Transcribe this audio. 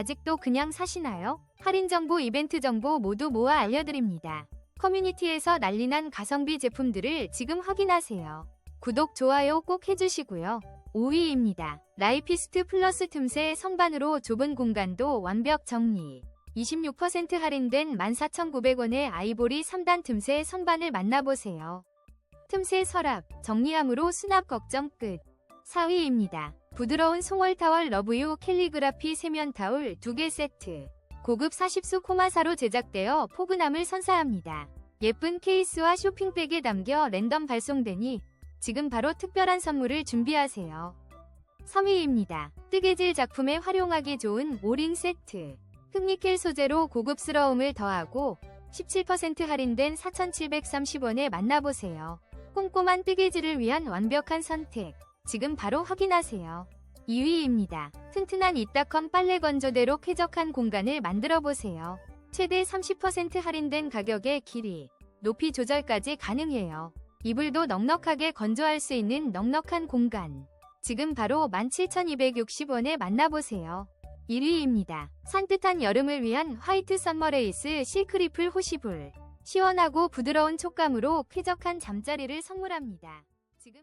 아직도 그냥 사시나요? 할인 정보, 이벤트 정보 모두 모아 알려드립니다. 커뮤니티에서 난리난 가성비 제품들을 지금 확인하세요. 구독, 좋아요 꼭 해주시고요. 5위입니다. 라이피스트 플러스 틈새 선반으로 좁은 공간도 완벽 정리. 26% 할인된 14,900원의 아이보리 3단 틈새 선반을 만나보세요. 틈새 서랍, 정리함으로 수납 걱정 끝. 4위입니다. 부드러운 송월타월 러브유 캘리그라피 세면 타올 2개 세트. 고급 40수 코마사로 제작되어 포근함을 선사합니다. 예쁜 케이스와 쇼핑백에 담겨 랜덤 발송되니 지금 바로 특별한 선물을 준비하세요. 3위입니다. 뜨개질 작품에 활용하기 좋은 오링 세트. 흑니켈 소재로 고급스러움을 더하고 17% 할인된 4,730원에 만나보세요. 꼼꼼한 뜨개질을 위한 완벽한 선택. 지금 바로 확인하세요. 2위입니다. 튼튼한 이따컴 빨래 건조대로 쾌적한 공간을 만들어 보세요. 최대 30% 할인된 가격에 길이, 높이 조절까지 가능해요. 이불도 넉넉하게 건조할 수 있는 넉넉한 공간. 지금 바로 17,260원에 만나보세요. 1위입니다. 산뜻한 여름을 위한 화이트 썸머레이스 실크리플 호시불. 시원하고 부드러운 촉감으로 쾌적한 잠자리를 선물합니다. 지금